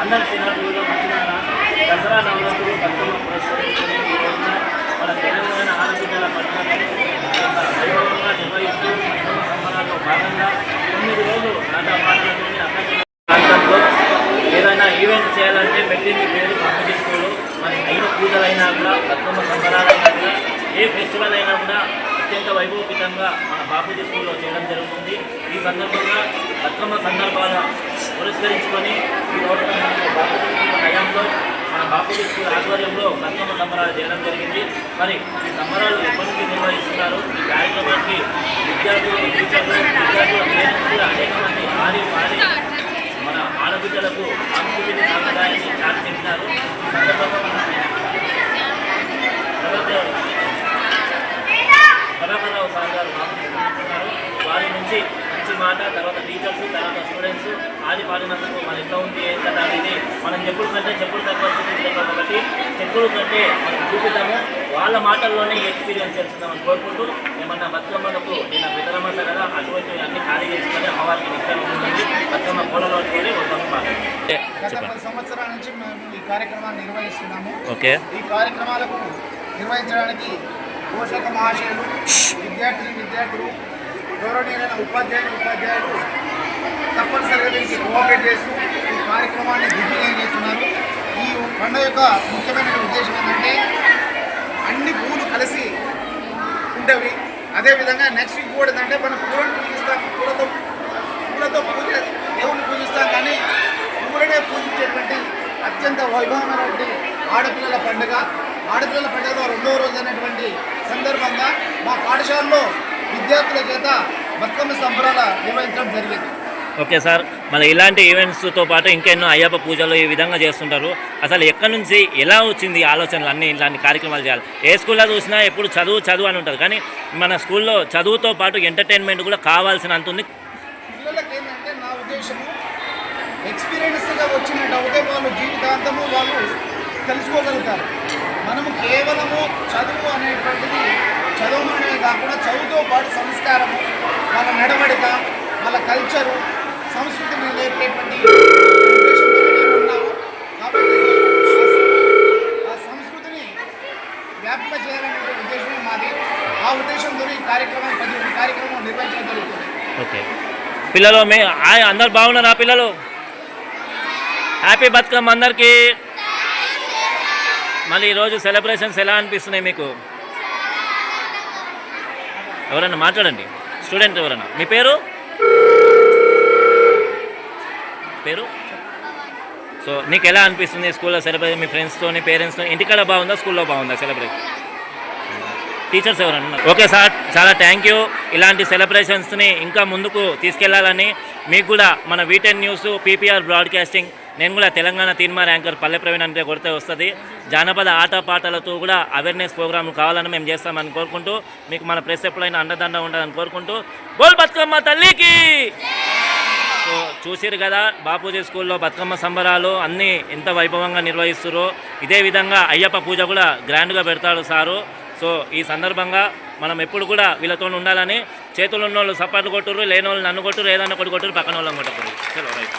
అందరి సినారీలో మంచిగా దసరా నవరాత్రులు బతుకమ్మ పురస్కరించుకొని మన తెలంగాణ ఆడబిడ్డల పట్టణాన్ని వైభవంగా నిర్వహిస్తూ బతుకమ్మ సంబరాల్లో భాగంగా తొమ్మిది రోజులు నాటపాటలతోని అక్కడ ప్రాంతంలో ఏదైనా ఈవెంట్ చేయాలంటే పెట్టింది పేరు పంపిణీ స్కూలు మరి అయిన పూజలైనా కూడా బతుకమ్మ సంబరాలైనా కూడా ఏ ఫెస్టివల్ అయినా కూడా అత్యంత వైభవపితంగా మన బాపూజీ స్కూల్లో చేయడం జరుగుతుంది. ఈ సందర్భంగా బతుకమ్మ సందర్భాల పురస్కరించుకొని ఈ రోడ్డు హయాంలో మన బాపూజీ స్కూల్ ఆధ్వర్యంలో బతుకమ్మ సంబరాలు చేయడం జరిగింది. మరి ఈ సంబరాలు ఎప్పటి నుంచి నిర్వహిస్తున్నారు? ఈ కార్యక్రమానికి విద్యార్థులు టీచర్లు విద్యార్థుల అనేక మంది మాట తర్వాత టీచర్స్ తర్వాత స్టూడెంట్స్ ఆది పాడినందుకు మన ఎట్లా ఉంది ఏం కదా అనేది మనం చెప్పులు కంటే చెప్పులు తక్కువ చూపించడం కాబట్టి చెప్పులు కంటే మనం చూపిద్దాము. వాళ్ళ మాటల్లోనే ఎక్స్పీరియన్స్ తెలుస్తుందామని కోరుకుంటూ ఏమన్నా బతుకమ్మలకు నేను వితరమంట కదా అటువంటి అన్ని ఖాళీ చేసుకొని అమ్మవారికి నిత్యం ఉంటుంది బతుకమ్మ పూలలో బతుకమ్మ. గత పది సంవత్సరాల నుంచి మేము ఈ కార్యక్రమాన్ని నిర్వహిస్తున్నాము. ఓకే. ఈ కార్యక్రమాలకు నిర్వహించడానికి పోషక మహాశయులు విద్యార్థులు విద్యార్థులు గౌరవనీయులైన ఉపాధ్యాయులు ఉపాధ్యాయులు తప్పనిసరిగా దీనికి కోఆపరేట్ చేస్తూ ఈ కార్యక్రమాన్ని దిగ్విజయం చేస్తున్నారు. ఈ పండుగ యొక్క ముఖ్యమైన ఉద్దేశం ఏంటంటే అన్ని పూలు కలిసి ఉండేవి. అదేవిధంగా నెక్స్ట్ వీక్ కూడా ఏంటంటే మనం పూలను పూజిస్తాం పూలతో పూలతో పూజ దేవుని పూజిస్తాం. కానీ పూలనే పూజించేటువంటి అత్యంత వైభవమైనటువంటి ఆడపిల్లల పండుగ. ఆడపిల్లల పండుగ రెండవ రోజు అనేటువంటి సందర్భంగా మా పాఠశాలలో విద్యార్థుల చేత బతుకమ్మ సంబరాల నిర్వహించడం జరిగింది. ఓకే సార్ మళ్ళీ ఇలాంటి ఈవెంట్స్తో పాటు ఇంకెన్నో అయ్యప్ప పూజలు ఈ విధంగా చేస్తుంటారు. అసలు ఎక్కడి నుంచి ఎలా వచ్చింది ఆలోచనలు అన్ని ఇలాంటి కార్యక్రమాలు చేయాలి? ఏ స్కూల్లో చూసినా ఎప్పుడు చదువు చదువు అని ఉంటుంది. కానీ మన స్కూల్లో చదువుతో పాటు ఎంటర్టైన్మెంట్ కూడా కావాల్సినంత ఉంది. పిల్లలకి ఏంటంటే నా ఉద్దేశము ఎక్స్పీరియన్స్గా వచ్చినట్టు అవుతే వాళ్ళు జీవితాంతము వాళ్ళు తెలుసుకోగలుగుతారు. మనము కేవలము చదువు అనేటువంటిది చదువులోనే కాకుండా చదువుతో పాటు సంస్కారము వాళ్ళ నడవడిక వాళ్ళ కల్చరు సంస్కృతిని నేర్పేటువంటి కాబట్టి ఆ సంస్కృతిని వ్యాప్త చేయాలనే ఉద్దేశం మాది. ఆ ఉద్దేశంతో ఈ కార్యక్రమం పది కార్యక్రమం నిర్వహించడం జరుగుతుంది. ఓకే. పిల్లలు మే ఆ- అందరు బాగున్నారా పిల్లలు? హ్యాపీ బతుకమ్మ అందరికీ. మళ్ళీ ఈరోజు సెలబ్రేషన్స్ ఎలా అనిపిస్తున్నాయి మీకు? ఎవరన్నా మాట్లాడండి. స్టూడెంట్ ఎవరన్నా. మీ పేరు? పేరు? సో నీకు ఎలా అనిపిస్తుంది స్కూల్లో సెలబ్రేషన్ మీ ఫ్రెండ్స్తో పేరెంట్స్తో? ఇంటికాడ బాగుందా స్కూల్లో బాగుందా సెలబ్రేట్? టీచర్స్ ఎవరన్నా ఓకే సార్ చాలా థ్యాంక్ యూ. ఇలాంటి సెలబ్రేషన్స్ని ఇంకా ముందుకు తీసుకెళ్ళాలని మీకు కూడా మన వీటెన్ న్యూస్ పీపీఆర్ బ్రాడ్కాస్టింగ్ నేను కూడా తెలంగాణ తీన్మార్ యాంకర్ పల్లె ప్రవీణ్ అంటే కొడితే వస్తుంది. జానపద ఆట పాటలతో కూడా అవేర్నెస్ ప్రోగ్రామ్ కావాలని మేము చేస్తామని కోరుకుంటూ మీకు మన ప్రెస్ ఎప్పుడైనా అండదండ ఉండాలని కోరుకుంటూ బోల్ బతుకమ్మ తల్లికి! సో చూసిరు కదా బాపూజీ స్కూల్లో బతుకమ్మ సంబరాలు అన్నీ ఎంత వైభవంగా నిర్వహిస్తురో. ఇదే విధంగా అయ్యప్ప పూజ కూడా గ్రాండ్గా పెడతాడు సారు. సో ఈ సందర్భంగా మనం ఎప్పుడు కూడా వీళ్ళతో ఉండాలని చేతులు ఉన్న వాళ్ళు సపాట్లు కొట్టురు లేని వాళ్ళు నన్ను కొట్టురు ఏదన్నా కొట్టు కొట్టురు పక్కన వాళ్ళని కొట్టకూడదు. చలో రైట్.